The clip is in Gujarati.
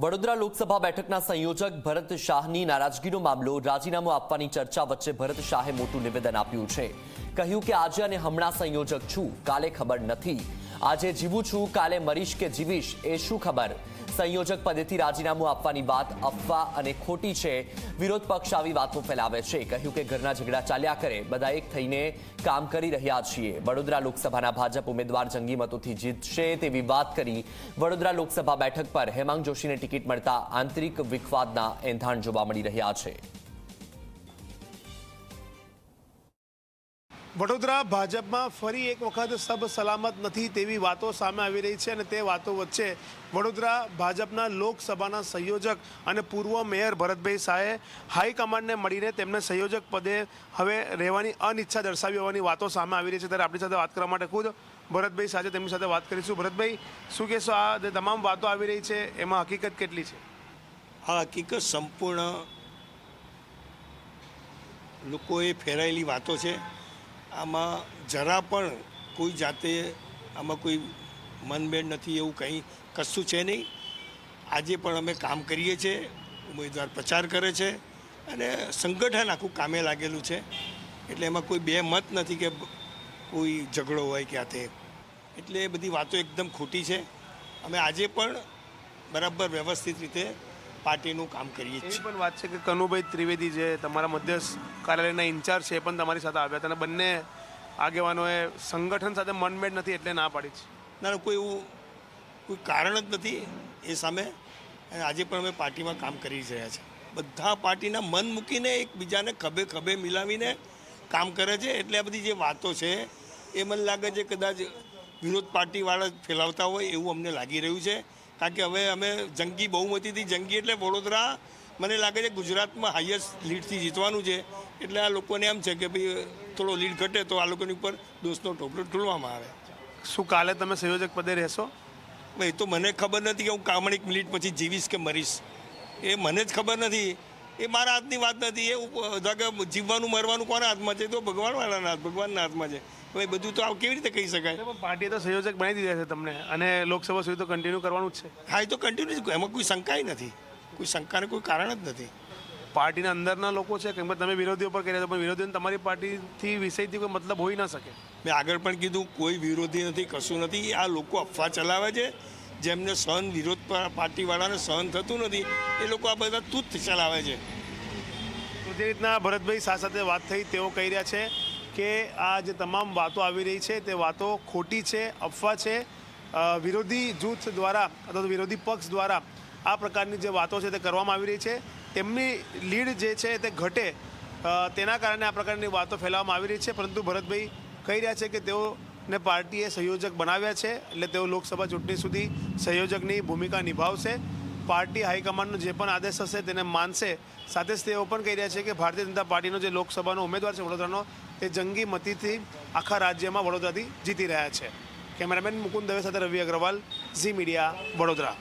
વડોદરા લોકસભા બેઠકના સંયોજક ભરત શાહની નારાજગીનો મામલો રાજીનામું આપવાની ચર્ચા વચ્ચે ભરત શાહે મોટું નિવેદન આપ્યું છે. કહ્યું કે આજે અને હમણાં સંયોજક છું. કાલે ખબર નથી. આજે જીવું છું, કાલે મરીશ કે જીવીશ, એ શું ખબર? સંયોજક પદેથી રાજીનામું આપવાની વાત અફવા અને ખોટી છે. વિરોધ પક્ષ આવી વાતો ફેલાવે છે. કહ્યું કે ઘરના ઝઘડા ચાલ્યા કરે. બધા એક થઈને કામ કરી રહ્યા છીએ. વડોદરા લોકસભાના ભાજપ ઉમેદવાર જંગી મતોથી જીતશે તેવી વાત કરી વડોદરા લોકસભા બેઠક પર. હેમાંગ જોશીને ટિકિટ મળતા આંતરિક વિખવાદના એંધાણ જોવા મળી રહ્યા છે. વડોદરા ભાજપમાં ફરી એક વખત સબ સલામત નથી તેવી વાતો સામે આવી રહી છે અને તે વાતો વચ્ચે વડોદરા ભાજપના લોકસભાના સંયોજક અને પૂર્વ મેયર ભરતભાઈ શાહે હાઈકમાન્ડને મળીને તેમને સંયોજક પદે હવે રહેવાની અનિચ્છા દર્શાવી હોવાની વાતો સામે આવી રહી છે. ત્યારે આપણી સાથે વાત કરવા માટે ખુદ ભરતભાઈ સાથે તેમની સાથે વાત કરીશું. ભરતભાઈ, શું કહેશો આ જે તમામ વાતો આવી રહી છે, એમાં હકીકત કેટલી છે? આ હકીકત સંપૂર્ણ લોકોએ ફેરાયેલી વાતો છે. આમાં જરા પણ કોઈ જાતે આમાં કોઈ મનમેળ નથી એવું કંઈ, કશું છે નહીં. આજે પણ અમે કામ કરીએ છીએ, ઉમેદવાર પ્રચાર કરે છે અને સંગઠન આખું કામે લાગેલું છે. એટલે એમાં કોઈ બે મત નથી કે કોઈ ઝઘડો હોય કે આ તે એટલે એ બધી વાતો એકદમ ખોટી છે. અમે આજે પણ બરાબર વ્યવસ્થિત રીતે પાર્ટીનું કામ કરીએ છીએ. પણ વાત છે કે કનુભાઈ ત્રિવેદી જે તમારા મધ્યસ્થ કાર્યાલયના ઇન્ચાર્જ છે એ પણ તમારી સાથે આવ્યા હતા અને બંને આગેવાનોએ સંગઠન સાથે મનમેળ નથી એટલે ના પાડી છે. ના ના, કોઈ એવું કોઈ કારણ જ નથી એ સામે. આજે પણ અમે પાર્ટીમાં કામ કરી રહ્યા છે. બધા પાર્ટીના મન મૂકીને એકબીજાને ખભે ખભે મિલાવીને કામ કરે છે. એટલે આ બધી જે વાતો છે એ મને લાગે છે કદાચ વિરોધ પાર્ટીવાળા ફેલાવતા હોય એવું અમને લાગી રહ્યું છે. કારણ કે હવે અમે જંગી બહુમતીથી જંગી એટલે વડોદરા મને લાગે છે ગુજરાતમાં હાઈએસ્ટ લીડથી જીતવાનું છે. એટલે આ લોકોને એમ છે કે ભાઈ થોડો લીડ ઘટે તો આ લોકોની ઉપર દોષનો ટોપલો ઢોળવામાં આવે. શું કાલે તમે સંયોજક પદે રહેશો? એ તો મને ખબર નથી કે હું કામણીક મિનિટ પછી જીવીશ કે મરીશ. એ મને જ ખબર નથી. એ મારા હાથની વાત નથી. એ જીવવાનું મરવાનું કોના હાથમાં છે? તો ભગવાનવાળાના હાથ ભગવાનના હાથમાં છે. હવે બધું તો આવું કેવી રીતે કહી શકાય? પણ પાર્ટીએ તો સંયોજક બનાવી દીધા છે તમને. અને લોકસભા સુધી તો કન્ટિન્યુ કરવાનું જ છે. હા એ તો કન્ટિન્યુ એમાં કોઈ શંકાય નથી. કોઈ શંકાને કોઈ કારણ જ નથી. પાર્ટીના અંદરના લોકો છે કે તમે વિરોધીઓ પર છો પણ વિરોધીઓને તમારી પાર્ટીથી વિષયથી કોઈ મતલબ હોઈ ન શકે. મેં આગળ પણ કીધું કોઈ વિરોધી નથી કશું નથી. આ લોકો અફવા ચલાવે છે. જેમને સહન વિરોધ પાર્ટીવાળાને સહન થતું નથી એ લોકો આ બધા તૂથ ચલાવે છે. તો જે રીતના ભરતભાઈ શાહ સાથે વાત થઈ તેઓ કહી રહ્યા છે કે આ જે તમામ વાતો આવી રહી છે, તે વાતો ખોટી છે, અફવા છે વિરોધી જૂથ દ્વારા અથવા તો વિરોધી પક્ષ દ્વારા આ પ્રકારની જે વાતો છે તે કરવામાં આવી રહી છે. તેમની લીડ જે છે તે ઘટે તેના કારણે આ પ્રકારની વાતો ફેલાવવામાં આવી રહી છે. પરંતુ ભરતભાઈ કહી રહ્યા છે કે તેઓને પાર્ટીએ સંયોજક બનાવ્યા છે, એટલે તેઓ લોકસભા ચૂંટણી સુધી સંયોજકની ભૂમિકા નિભાવશે. પાર્ટી હાઈકમાન્ડનો જે પણ આદેશ હશે તેને માનશે. સાથે જ તેઓ પણ કહી રહ્યા છે કે ભારતીય જનતા પાર્ટીનો જે લોકસભાનો ઉમેદવાર છે, વડોદરાનો તે જંગી મતીથી આખા રાજ્યમાં વડોદરાથી જીતી રહ્યા છે. કેમેરામેન મુકુંદ દવે સાથે રવિ અગ્રવાલ, ઝી મીડિયા, વડોદરા.